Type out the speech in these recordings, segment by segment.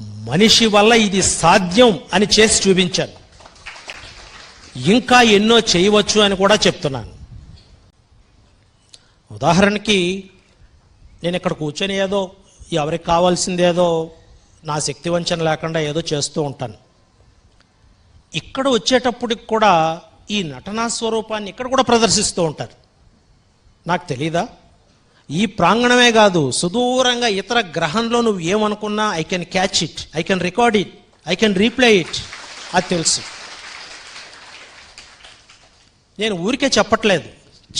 మనిషి వల్ల ఇది సాధ్యం అని చేసి చూపించాను. ఇంకా ఎన్నో చేయవచ్చు అని కూడా చెప్తున్నాను. ఉదాహరణకి నేను ఇక్కడ కూర్చొని ఏదో ఎవరికి కావాల్సిందేదో నా శక్తి వంచన లేకుండా ఏదో చేస్తూ ఉంటాను. ఇక్కడ వచ్చేటప్పటికి కూడా ఈ నటనా స్వరూపాన్ని ఇక్కడ కూడా ప్రదర్శిస్తూ ఉంటారు. నాకు తెలీదా? ఈ ప్రాంగణమే కాదు సుదూరంగా ఇతర గ్రహంలో నువ్వు ఏమనుకున్నా I can catch it I can record it I can replay it అది తెలుసు. నేను ఊరికే చెప్పట్లేదు.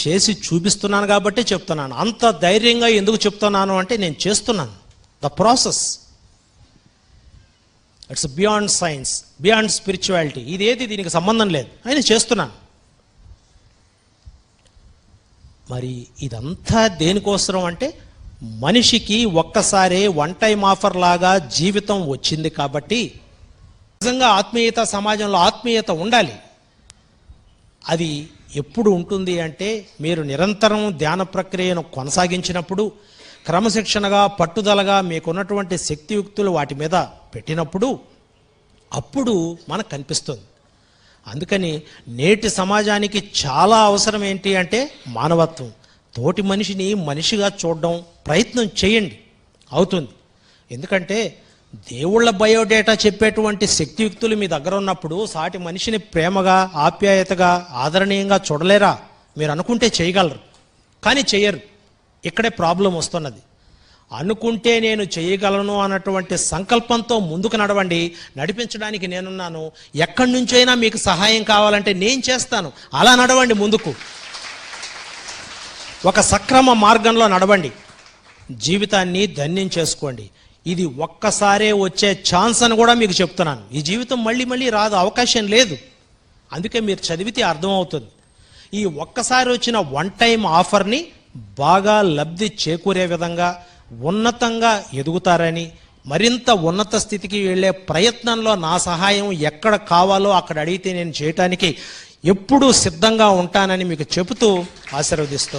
చేసి చూపిస్తున్నాను కాబట్టి చెప్తున్నాను. అంత ధైర్యంగా ఎందుకు చెప్తున్నాను అంటే నేను చేస్తున్నాను. The process it's beyond science beyond spirituality ఇదేది దీనికి సంబంధం లేదు. ఆయన చేస్తున్నాను. మరి ఇదంతా దేనికోసం అంటే మనిషికి ఒక్కసారే వన్ టైం ఆఫర్ లాగా జీవితం వచ్చింది కాబట్టి నిజంగా ఆత్మీయత సమాజంలో ఆత్మీయత ఉండాలి. అది ఎప్పుడు ఉంటుంది అంటే మీరు నిరంతరం ధ్యాన ప్రక్రియను కొనసాగించినప్పుడు క్రమశిక్షణగా పట్టుదలగా మీకున్నటువంటి శక్తియుక్తులు వాటి మీద పెట్టినప్పుడు అప్పుడు మనకు కనిపిస్తుంది. అందుకని నేటి సమాజానికి చాలా అవసరం ఏంటి అంటే మానవత్వం. తోటి మనిషిని మనిషిగా చూడడం ప్రయత్నం చేయండి. అవుతుంది. ఎందుకంటే దేవుళ్ళ బయోడేటా చెప్పేటువంటి శక్తియుక్తులు మీ దగ్గర ఉన్నప్పుడు సాటి మనిషిని ప్రేమగా ఆప్యాయతగా ఆదరణీయంగా చూడలేరా? మీరు అనుకుంటే చేయగలరు. కానీ చేయరు. ఇక్కడే ప్రాబ్లం వస్తున్నది. అనుకుంటే నేను చేయగలను అన్నటువంటి సంకల్పంతో ముందుకు నడవండి. నడిపించడానికి నేనున్నాను. ఎక్కడి నుంచైనా మీకు సహాయం కావాలంటే నేను చేస్తాను. అలా నడవండి ముందుకు. ఒక సక్రమ మార్గంలో నడవండి. జీవితాన్ని ధన్యం చేసుకోండి. ఇది ఒక్కసారే వచ్చే ఛాన్స్ అని కూడా మీకు చెప్తున్నాను. ఈ జీవితం మళ్ళీ మళ్ళీ రాదు అవకాశం లేదు. అందుకే మీరు చదివితే అర్థమవుతుంది. ఈ ఒక్కసారి వచ్చిన వన్ టైం ఆఫర్ని బాగా లబ్ధి చేకూరే విధంగా ఉన్నతంగా ఎదుగుతారని మరింత ఉన్నత స్థితికి వెళ్ళే ప్రయత్నంలో నా సహాయం ఎక్కడ కావాలో అక్కడ అడిగితే నేను చేయటానికి ఎప్పుడూ సిద్ధంగా ఉంటానని మీకు చెబుతూ ఆశీర్వదిస్తూ